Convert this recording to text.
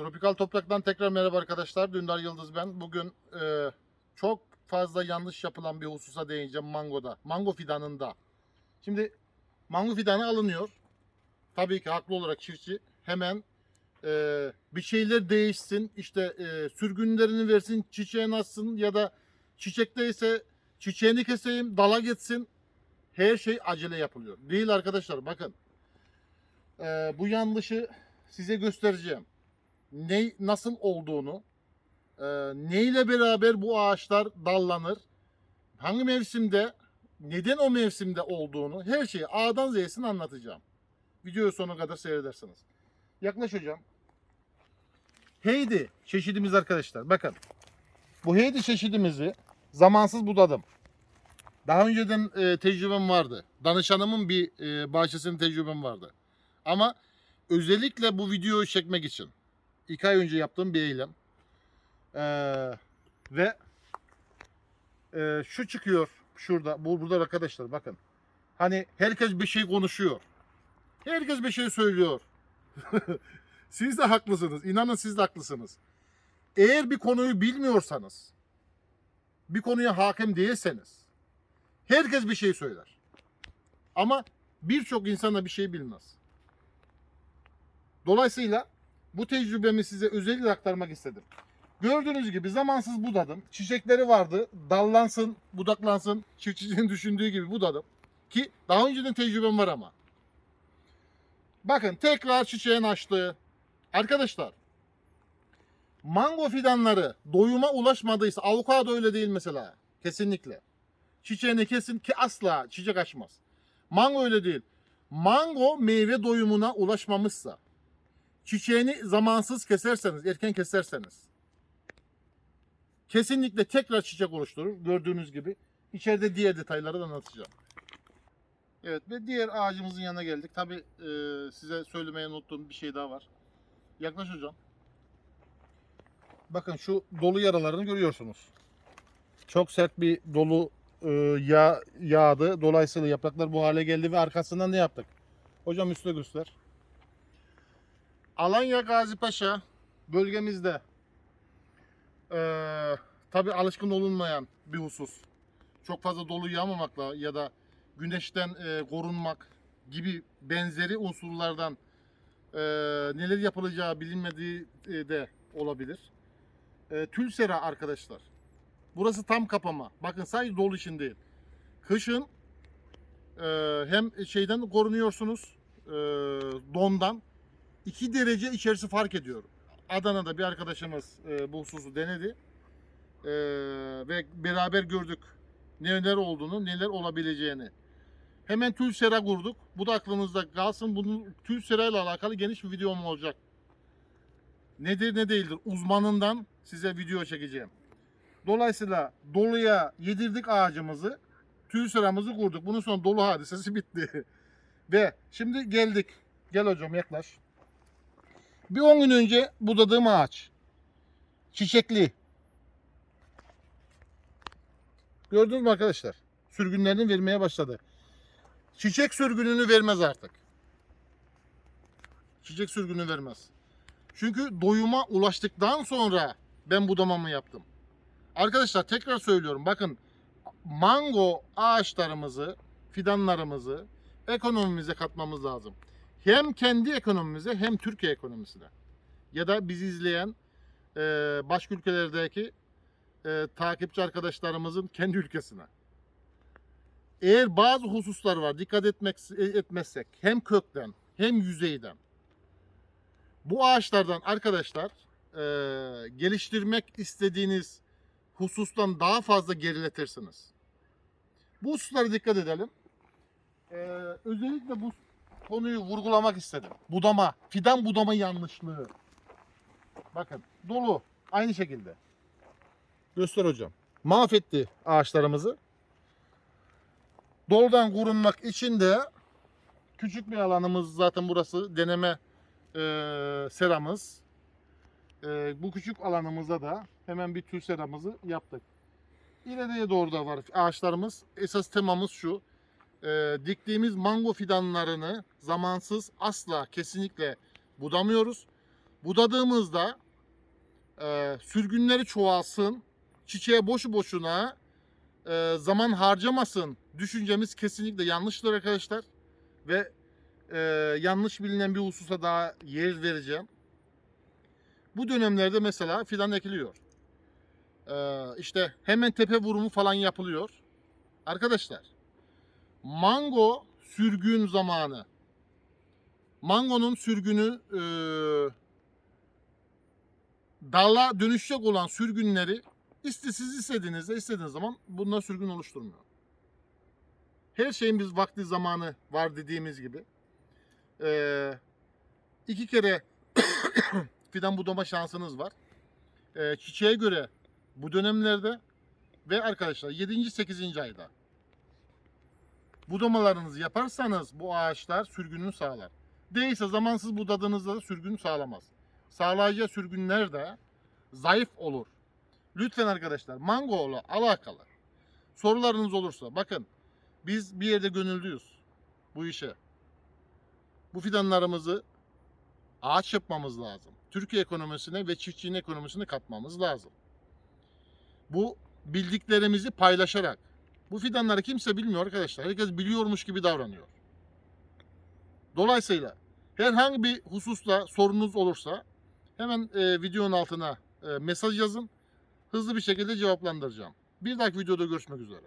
Tropikal Toprak'tan tekrar merhaba arkadaşlar. Dündar Yıldız ben. Bugün e, çok fazla yanlış yapılan bir hususa değineceğim mangoda. Mango fidanında. Şimdi mango fidanı alınıyor. Tabii ki haklı olarak çiftçi hemen e, bir şeyler değişsin. işte e, sürgünlerini versin, çiçeğini atsın ya da çiçekteyse çiçeğini keseyim, dala gitsin. Her şey acele yapılıyor. Değil arkadaşlar bakın. E, bu yanlışı size göstereceğim ne nasıl olduğunu, e, neyle beraber bu ağaçlar dallanır, hangi mevsimde, neden o mevsimde olduğunu, her şeyi A'dan Z'sini anlatacağım. Videoyu sonuna kadar seyredersiniz. Yaklaş hocam. Heydi çeşidimiz arkadaşlar. Bakın. Bu Heydi çeşidimizi zamansız budadım. Daha önceden e, tecrübem vardı. Danışanımın bir e, bahçesinin tecrübem vardı. Ama özellikle bu videoyu çekmek için iki ay önce yaptığım bir eylem. Ee, ve e, şu çıkıyor şurada bu burada arkadaşlar bakın. Hani herkes bir şey konuşuyor. Herkes bir şey söylüyor. siz de haklısınız. İnanın siz de haklısınız. Eğer bir konuyu bilmiyorsanız, bir konuya hakim değilseniz, herkes bir şey söyler. Ama birçok insan da bir şey bilmez. Dolayısıyla bu tecrübemi size özellikle aktarmak istedim. Gördüğünüz gibi zamansız budadım. Çiçekleri vardı. Dallansın, budaklansın. Çiftçinin düşündüğü gibi budadım. Ki daha önceden tecrübem var ama. Bakın tekrar çiçeğin açtı. Arkadaşlar mango fidanları doyuma ulaşmadıysa avokado öyle değil mesela. Kesinlikle. Çiçeğini kesin ki asla çiçek açmaz. Mango öyle değil. Mango meyve doyumuna ulaşmamışsa çiçeğini zamansız keserseniz, erken keserseniz kesinlikle tekrar çiçek oluşturur. Gördüğünüz gibi. İçeride diğer detayları da anlatacağım. Evet ve diğer ağacımızın yanına geldik. Tabi e, size söylemeyi unuttuğum bir şey daha var. Yaklaş hocam. Bakın şu dolu yaralarını görüyorsunuz. Çok sert bir dolu e, yağ, yağdı. Dolayısıyla yapraklar bu hale geldi ve arkasından ne yaptık? Hocam üstüne göster. Alanya Gazipaşa bölgemizde eee tabi alışkın olunmayan bir husus. Çok fazla dolu yağmamakla ya da güneşten eee, korunmak gibi benzeri unsurlardan eee, neler yapılacağı bilinmediği e, de olabilir. Eee tülsera arkadaşlar. Burası tam kapama. Bakın sadece dolu için değil. Kışın eee, hem şeyden korunuyorsunuz eee, dondan 2 derece içerisi fark ediyor. Adana'da bir arkadaşımız e, bu hususu denedi. E, ve beraber gördük neler olduğunu, neler olabileceğini. Hemen tülsera kurduk. Bu da aklınızda kalsın. Bunun tülsera ile alakalı geniş bir videom olacak. Nedir ne değildir uzmanından size video çekeceğim. Dolayısıyla doluya yedirdik ağacımızı. Tülseramızı kurduk. Bunun sonra dolu hadisesi bitti. ve şimdi geldik. Gel hocam yaklaş. Bir 10 gün önce budadığım ağaç. Çiçekli. Gördünüz mü arkadaşlar? Sürgünlerini vermeye başladı. Çiçek sürgününü vermez artık. Çiçek sürgünü vermez. Çünkü doyuma ulaştıktan sonra ben budamamı yaptım. Arkadaşlar tekrar söylüyorum. Bakın mango ağaçlarımızı, fidanlarımızı ekonomimize katmamız lazım hem kendi ekonomimize hem Türkiye ekonomisine ya da bizi izleyen e, başka ülkelerdeki e, takipçi arkadaşlarımızın kendi ülkesine. Eğer bazı hususlar var dikkat etmek etmezsek hem kökten hem yüzeyden bu ağaçlardan arkadaşlar e, geliştirmek istediğiniz husustan daha fazla geriletirsiniz. Bu hususlara dikkat edelim. E, özellikle bu konuyu vurgulamak istedim. Budama, fidan budama yanlışlığı. Bakın dolu aynı şekilde. Göster hocam. Mahvetti ağaçlarımızı. Doludan korunmak için de küçük bir alanımız zaten burası deneme e, seramız. E, bu küçük alanımızda da hemen bir tül seramızı yaptık. İleriye doğru da var ağaçlarımız. Esas temamız şu e, diktiğimiz mango fidanlarını zamansız asla kesinlikle budamıyoruz. budadığımızda e, sürgünleri çoğalsın, çiçeğe boşu boşuna e, zaman harcamasın düşüncemiz kesinlikle yanlıştır arkadaşlar. Ve e, yanlış bilinen bir hususa daha yer vereceğim. Bu dönemlerde mesela fidan ekiliyor. E, işte hemen tepe vurumu falan yapılıyor. Arkadaşlar mango sürgün zamanı. Mangonun sürgünü e, dala dönüşecek olan sürgünleri istesiz istediğinizde istediğiniz zaman bunlar sürgün oluşturmuyor. Her şeyin biz vakti zamanı var dediğimiz gibi. Ee, iki kere fidan budama şansınız var. Ee, çiçeğe göre bu dönemlerde ve arkadaşlar 7. 8. ayda budamalarınızı yaparsanız bu ağaçlar sürgününü sağlar. Değilse zamansız budadığınızda da sürgün sağlamaz. Sağlayacağı sürgünler de zayıf olur. Lütfen arkadaşlar mango ile alakalı sorularınız olursa bakın biz bir yerde gönüllüyüz bu işe. Bu fidanlarımızı ağaç yapmamız lazım. Türkiye ekonomisine ve çiftçinin ekonomisine katmamız lazım. Bu bildiklerimizi paylaşarak. Bu fidanları kimse bilmiyor arkadaşlar. Herkes biliyormuş gibi davranıyor. Dolayısıyla herhangi bir hususta sorunuz olursa hemen e, videonun altına e, mesaj yazın. Hızlı bir şekilde cevaplandıracağım. Bir dahaki videoda görüşmek üzere.